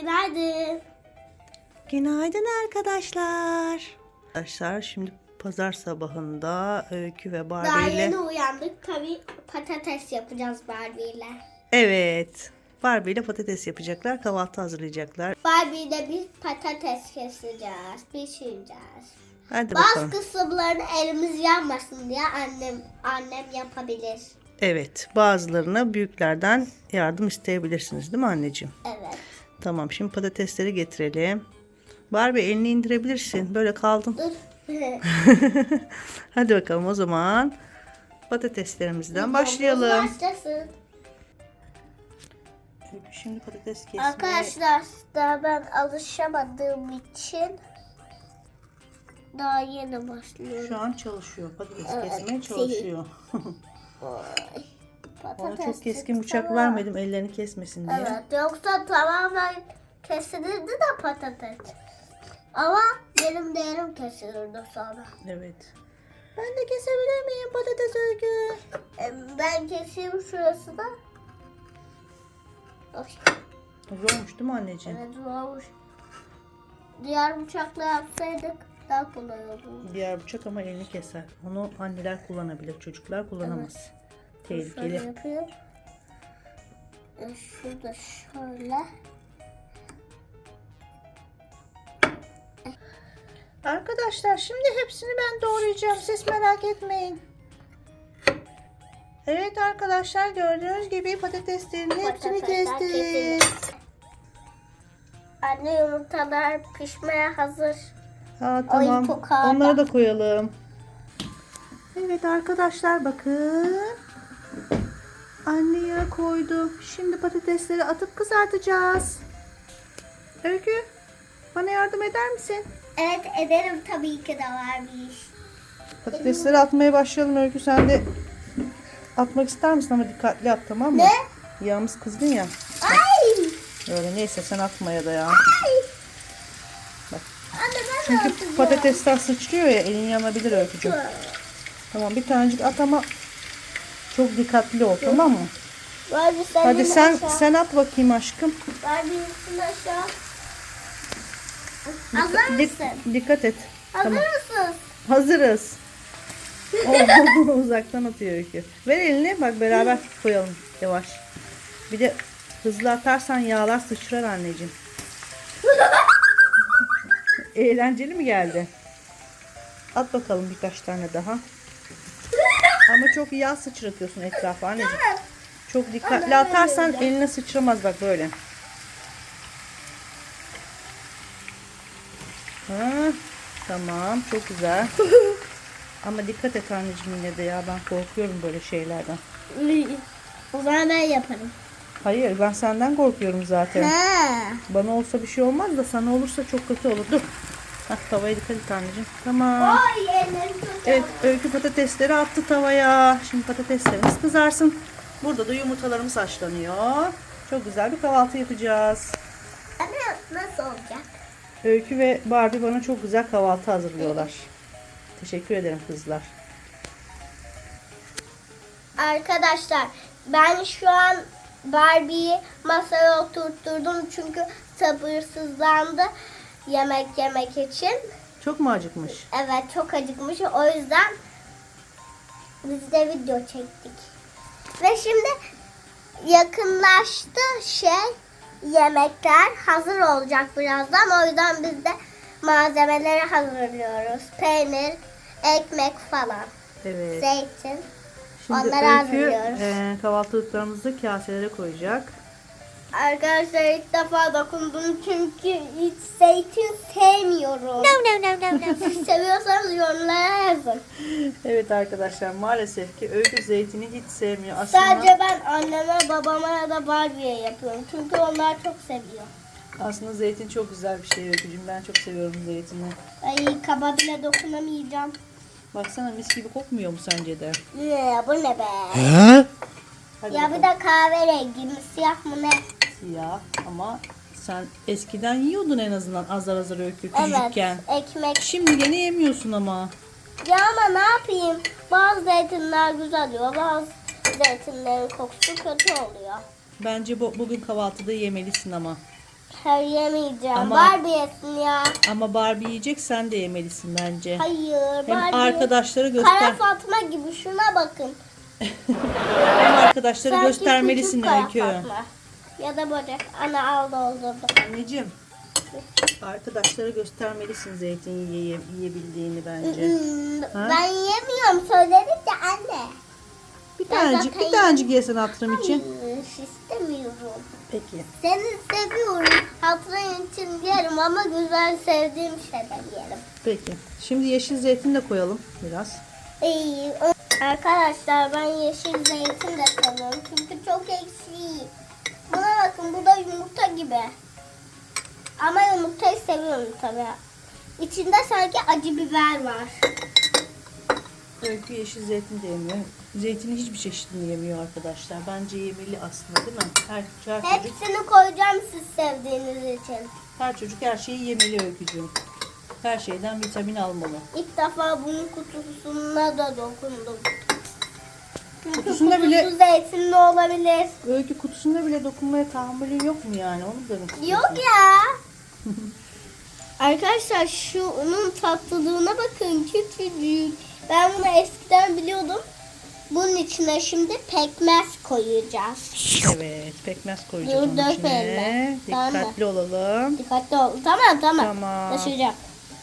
Günaydın. Günaydın arkadaşlar. Arkadaşlar şimdi pazar sabahında Öykü ve Daha Barbie ile... yeni uyandık. Tabii patates yapacağız Barbie ile. Evet. Barbie ile patates yapacaklar. Kahvaltı hazırlayacaklar. Barbie ile biz patates keseceğiz, pişireceğiz. Hadi Bazı bakalım. kısımlarını elimiz yanmasın diye annem annem yapabilir. Evet. Bazılarına büyüklerden yardım isteyebilirsiniz değil mi anneciğim? Evet. Tamam şimdi patatesleri getirelim. Barbie elini indirebilirsin. Böyle kaldın. Hadi bakalım o zaman patateslerimizden başlayalım. Başlasın. Şimdi patates kesmeye... Arkadaşlar daha ben alışamadığım için daha yeni başlıyorum. Şu an çalışıyor. Patates kesmeye çalışıyor. Oy. Ona Patates çok keskin çıktı bıçak vermedim ellerini kesmesin diye. Evet yoksa tamamen kesilirdi de patates. Ama benim de yarım kesilirdi sonra. Evet. Ben de kesebilir miyim patates? Em, Ben keseyim şurasını. Oy, Zormuş değil mi anneciğim? Evet zormuş. Diğer bıçakla yapsaydık daha kolay olurdu. Diğer bıçak ama elini keser. Onu anneler kullanabilir. Çocuklar kullanamaz. Tehlikeli. Şurada şöyle. Arkadaşlar şimdi hepsini ben doğrayacağım. Siz merak etmeyin. Evet arkadaşlar gördüğünüz gibi patateslerin hepsini Patatesler kestik. Anne yumurtalar pişmeye hazır. Ha, tamam. Onları da koyalım. Evet arkadaşlar bakın. Anne yağı koydu. Şimdi patatesleri atıp kızartacağız. Öykü bana yardım eder misin? Evet ederim tabii ki de var bir iş. Patatesleri atmaya başlayalım Öykü. Sen de atmak ister misin ama dikkatli at tamam mı? Ne? Yağımız kızdın ya. Ay! Öyle neyse sen atmaya da ya. Ay! Bak. Anne ben de Çünkü patatesler sıçrıyor ya elin yanabilir Öykücüğüm. Tamam bir tanecik at ama çok dikkatli ol tamam mı? Var bir sen Hadi sen aşağı. sen at bakayım aşkım. Üstüne aşağı. Hazır Dik- mısın? dikkat et. Hazır Tamam. mısın? Hazırız. Oo, Uzaktan atıyor Öykü. Ver elini bak beraber koyalım yavaş. Bir de hızlı atarsan yağlar sıçrar anneciğim. Eğlenceli mi geldi? At bakalım birkaç tane daha. Ama çok yağ sıçratıyorsun etrafa anneciğim. Çok dikkatli atarsan eline sıçramaz bak böyle. Ha, tamam çok güzel. Ama dikkat et anneciğim yine de ya ben korkuyorum böyle şeylerden. O zaman ben yaparım. Hayır ben senden korkuyorum zaten. Ha. Bana olsa bir şey olmaz da sana olursa çok kötü olur. Dur. Hah tavaya dikkat et anneciğim. Tamam. Evet öykü patatesleri attı tavaya. Şimdi patateslerimiz kızarsın. Burada da yumurtalarımız haşlanıyor. Çok güzel bir kahvaltı yapacağız. Anne nasıl olacak? Öykü ve Barbie bana çok güzel kahvaltı hazırlıyorlar. Teşekkür ederim kızlar. Arkadaşlar ben şu an Barbie'yi masaya oturtturdum çünkü sabırsızlandı yemek yemek için. Çok mu acıkmış? Evet çok acıkmış o yüzden biz de video çektik. Ve şimdi yakınlaştı şey yemekler hazır olacak birazdan o yüzden biz de malzemeleri hazırlıyoruz. Peynir, ekmek falan, Evet. zeytin. Şimdi Onları Öykü hazırlıyoruz. e, kahvaltılıklarımızı kaselere koyacak. Arkadaşlar ilk defa dokundum çünkü hiç zeytin sevmiyorum. No no no no no. Seviyorsanız yorumlara yazın. Evet arkadaşlar maalesef ki Öykü zeytini hiç sevmiyor. Aslında, Sadece ben anneme, babama ya da Barbie'ye yapıyorum. Çünkü onlar çok seviyor. aslında zeytin çok güzel bir şey Öykücüğüm. Ben çok seviyorum zeytini. Ay kaba bile dokunamayacağım. Baksana mis gibi kokmuyor mu sence de? Ne bu ne be? Hadi Ya bakalım. bir de kahverengi mi siyah mı ne? Siyah ama sen eskiden yiyordun en azından azar azar Öykü Evet küçükken. ekmek. Şimdi gene yemiyorsun ama. Ya ama ne yapayım? Bazı zeytinler güzel oluyor. Bazı zeytinlerin kokusu kötü oluyor. Bence bu, bugün kahvaltıda yemelisin ama. Hayır yemeyeceğim. Ama- Barbie yesin ya. Ama Barbie yiyecek sen de yemelisin bence. Hayır. Hem Barbie. arkadaşlara Kara göster Fatma gibi şuna bakın. hem arkadaşlara Sanki göstermelisin küçük Kara Öykü. Fatma. Ya da böcek. Ana al doldurdum. Anneciğim. Arkadaşlara göstermelisin zeytin yiye, yiyebildiğini bence. Ha? Ben yemiyorum söyledik ya anne. Bir Ben tanecik, zaten bir tanecik yesen hatırım için. Hayır istemiyorum. Peki. Seni seviyorum. Hatırın için yerim ama güzel sevdiğim şeyden yerim. Peki. Şimdi yeşil zeytin de koyalım biraz. İyi. Arkadaşlar ben yeşil zeytin de seviyorum. Çünkü çok ekşi. Ama yumurtayı seviyorum tabii. İçinde sanki acı biber var. Öykü yeşil zeytin de yemiyor. Zeytinin hiçbir çeşidini yemiyor arkadaşlar. Bence yemeli aslında değil mi? Her, her çocuk Hepsini koyacağım siz sevdiğiniz için. her çocuk her şeyi yemeli öykücüğüm. Her şeyden vitamin almalı. İlk defa bunun kutusuna da dokundum. Çünkü Kutusunda kutusu bile- zeytinli olabilir. Öykü kutusunda bile dokunmaya tahammülün yok mu yani? Onu demek istiyorsun. Yok ya. Arkadaşlar şu onun tatlılığına bakın küçücük. Ben bunu eskiden biliyordum. Bunun içine şimdi pekmez koyacağız. Evet, pekmez koyacağız Dur, onun içine. Tamam mı? Dikkatli olalım. Dikkatli ol. Tamam tamam. Tamam. Taşıyacağım.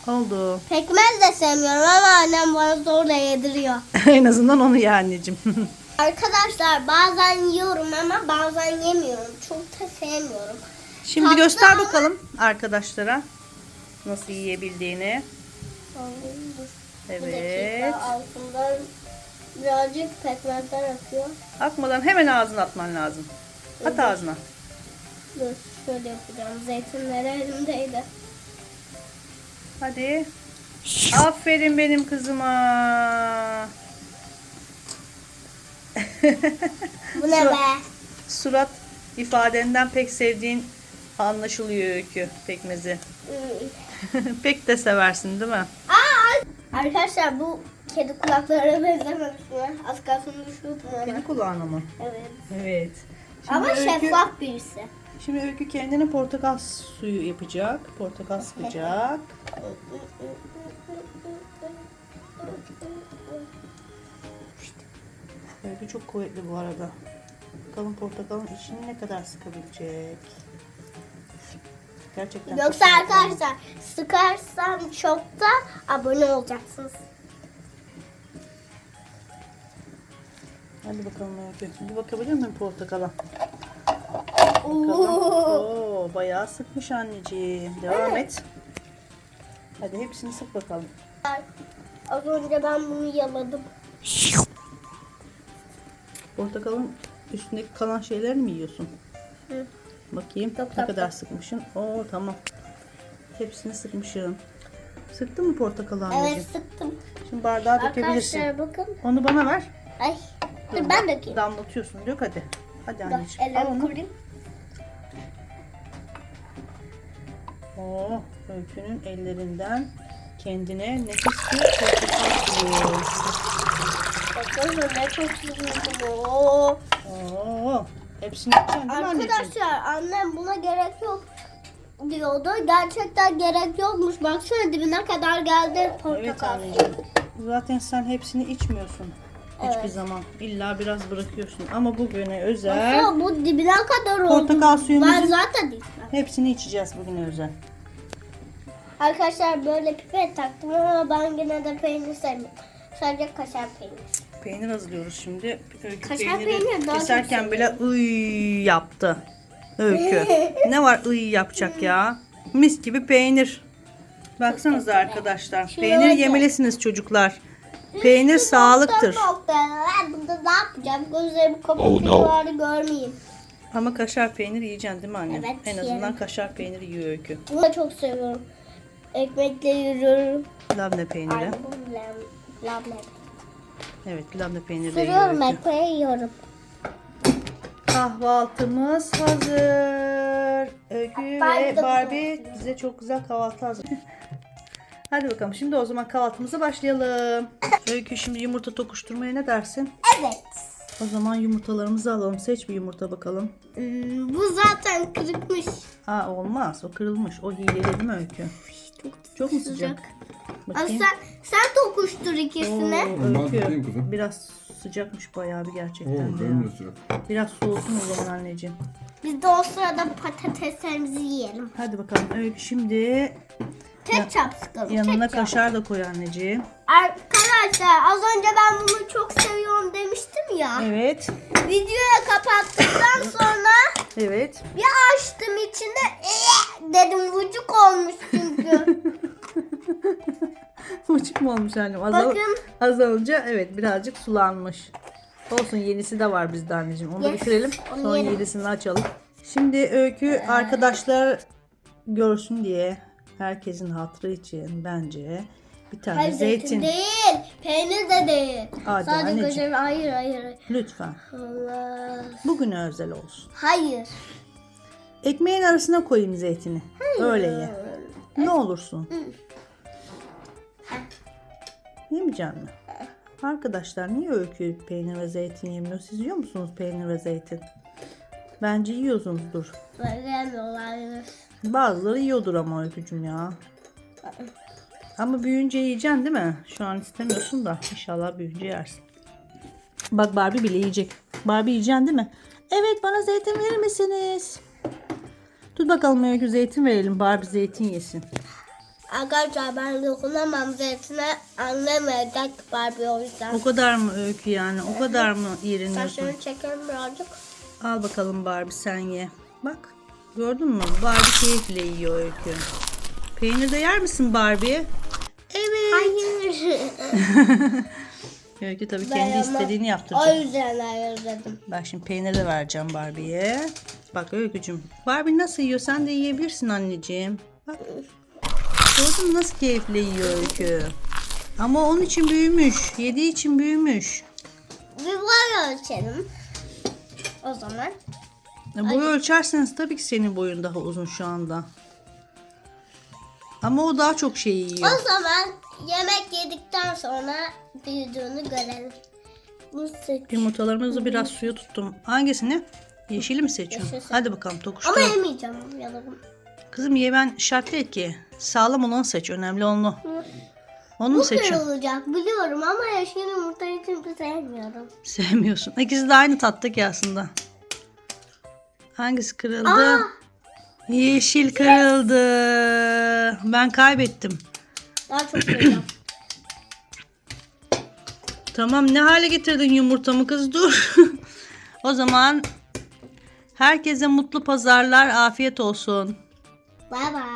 Oldu. Pekmez de sevmiyorum ama annem bana zorla yediriyor. en azından onu ye anneciğim. Arkadaşlar bazen yiyorum ama bazen yemiyorum. Çok da sevmiyorum. Şimdi Tatlı göster ama- bakalım arkadaşlara nasıl yiyebildiğini. Bir Evet. dakika altından birazcık pekmezler akıyor. Akmadan hemen ağzına atman lazım. At ağzına. Dur şöyle yapacağım. Zeytinler elimdeydi. Hadi. Aferin benim kızıma. Bu ne Şu- be? Surat ifadenden pek sevdiğin anlaşılıyor öykü pekmezi. Pek de seversin değil mi? Aa, arkadaşlar bu kedi kulaklarına benzemek mi? Az kalsın düşüyordum ona. Kedi kulağına mı? Evet. Evet. Şimdi Ama öykü, şeffaf birisi. Şimdi öykü kendine portakal suyu yapacak. Portakal sıkacak. Öykü çok kuvvetli bu arada. Bakalım portakalın içini ne kadar sıkabilecek. Gerçekten çok Yoksa kuvvetli. arkadaşlar sıkarsam çok da abone olacaksınız. Hadi bakalım Öykü. Bir bakabilir miyim portakala? Oo. Oo, bayağı sıkmış anneciğim. Devam et. Hadi hepsini sık bakalım. Az önce ben bunu yaladım. Portakalın üstündeki kalan şeyleri mi yiyorsun? Hı. Bakayım Yok, ne yok, kadar yok. sıkmışsın. Oo tamam. Hepsini sıkmışım. Sıktın mı portakalı anneciğim? Evet sıktım. Şimdi bardağa dökebilirsin. Arkadaşlar bakın. Onu bana ver. Ay. Dur ben dökeyim. Damlatıyorsun. Dök hadi. Hadi Dur anneciğim. Al ellerimi onu. kurayım. Oo, Öykü'nün ellerinden kendine nefis bir portakal suyu. Bakın ne çok sıkıntı bu. Oo. Oo, hepsini içeceksin değil mi anneciğim? Arkadaşlar annem buna gerek yok diyordu. Gerçekten gerek yokmuş. Baksana dibine kadar geldi Evet portakal. anneciğim. Zaten sen hepsini içmiyorsun. Hiçbir zaman. İlla biraz bırakıyorsun. Ama bugüne özel Baksana bu dibine kadar oldu. Portakal suyumuzu- Ben zaten içmem. hepsini içeceğiz bugüne özel. Arkadaşlar böyle pipet taktım ama ben yine de peynir sevmiyorum. Sadece kaşar peynir. Peynir hazırlıyoruz şimdi. Öykü Kaşar peyniri peyniri daha keserken bile ıy yaptı. Öykü. ne var ıy yapacak ya? Mis gibi peynir. Baksanıza arkadaşlar. Peynir yemelisiniz çocuklar. Peynir Üstü sağlıktır. burada ne yapacağım? Gözlerimi kapatıyorlar görmeyeyim. Ama kaşar peynir yiyeceksin değil mi anne? Evet, en azından yerim. kaşar peyniri yiyor Öykü. Bunu da çok seviyorum. Ekmekle yürüyorum. Labne peyniri. Ay bu lam, labne. Evet de yiyor Sürüyorum Öykü. ekmeği yiyorum. Kahvaltımız hazır. Öykü Barbie ve de Barbie bize çok güzel kahvaltı hazır. Hadi bakalım şimdi o zaman kahvaltımıza başlayalım. Öykü şimdi yumurta tokuşturmaya ne dersin? Evet. O zaman yumurtalarımızı alalım. Seç bir yumurta bakalım. Hmm, bu zaten kırıkmış. Aa olmaz. O kırılmış. O hileli değil mi Öykü? Çok mu sıcak? Bakayım. sen, sen tokuştur ikisini. Oo, kızım. Biraz sıcakmış bayağı bir Oo gerçekten de ya. benim de. Biraz soğusun o zaman anneciğim. Biz de o sırada patateslerimizi yiyelim. Hadi bakalım Öykü şimdi Ketçap sıkalım. yanına ketçap. kaşar da koy anneciğim. Arkadaşlar az önce ben bunu çok seviyorum demiştim ya. Evet. Videoyu kapattıktan sonra Evet. bir açtım içinde "Ee!" dedim vıcık olmuş çünkü. Uçuk mu olmuş annem? Azal, Bakın. azalınca evet birazcık sulanmış. Olsun yenisi de var bizde anneciğim. Onu Yes, bitirelim. onu Sonra yerim. yenisini açalım. Şimdi Öykü arkadaşlar görsün diye herkesin hatırı için bence bir tane Hayır zeytin. zeytin. değil. Peynir de değil. Hadi Sadece anneciğim. kaşar. Hayır hayır. hayır. Lütfen. Allah. Bugün özel olsun. Hayır. Ekmeğin arasına koyayım zeytini. Öyle ye. Ne olursun. Yemeyecek mi? Arkadaşlar niye öykü peynir ve zeytin yemiyor? Siz yiyor musunuz peynir ve zeytin? Bence yiyorsunuzdur. Bazıları yiyordur ama öykücüm ya. Ama büyüyünce yiyeceksin değil mi? Şu an istemiyorsun da inşallah büyüyünce yersin. Bak Barbie bile yiyecek. Barbie yiyeceksin değil mi? Evet bana zeytin verir misiniz? Tut bakalım öykü zeytin verelim. Barbie zeytin yesin. Arkadaşlar ben dokunamam zeytine anlamayacak Barbie o yüzden. O kadar mı öykü yani? O kadar mı iğreniyorsun? Saçlarını çekelim birazcık. Al bakalım Barbie sen ye. Bak gördün mü? Barbie keyifle yiyor öykü. Peynir de yer misin Barbie? Evet. Hayır. Öykü tabii Ben kendi ama- istediğini o yaptıracak. yüzden hayır dedim. Bak şimdi peynir de vereceğim Barbie'ye. Bak Öykücüm. Barbie nasıl yiyor? Sen de yiyebilirsin anneciğim. Bak. Gördün mü nasıl keyifle yiyor Öykü. Ama onun için büyümüş. Yediği için büyümüş. Bir boy ölçelim. O zaman. Ya Boyu ölçerseniz tabii ki senin boyun daha uzun şu anda. Ama o daha çok şey yiyor. O zaman yemek yedikten sonra büyüdüğünü görelim. Seç. Yumurtalarımızı biraz suya tuttum. Hangisini? Yeşili mi seçiyorsun? Yeşil. Hadi bakalım Ama tokuşturalım. yemeyeceğim yalarım. Kızım yemen şart değil ki. Sağlam olanı seç. Önemli olanı. Onu mu Bu seçiyorsun? kırılacak biliyorum ama yeşil yumurtayı çünkü sevmiyorum. Sevmiyorsun. İkisi de aynı tatlı ki aslında. Hangisi kırıldı? Aa! Yeşil kırıldı. Ben kaybettim. Daha çok. Tamam ne hale getirdin yumurtamı kız dur. o zaman herkese mutlu pazarlar. Afiyet olsun. Bye bye.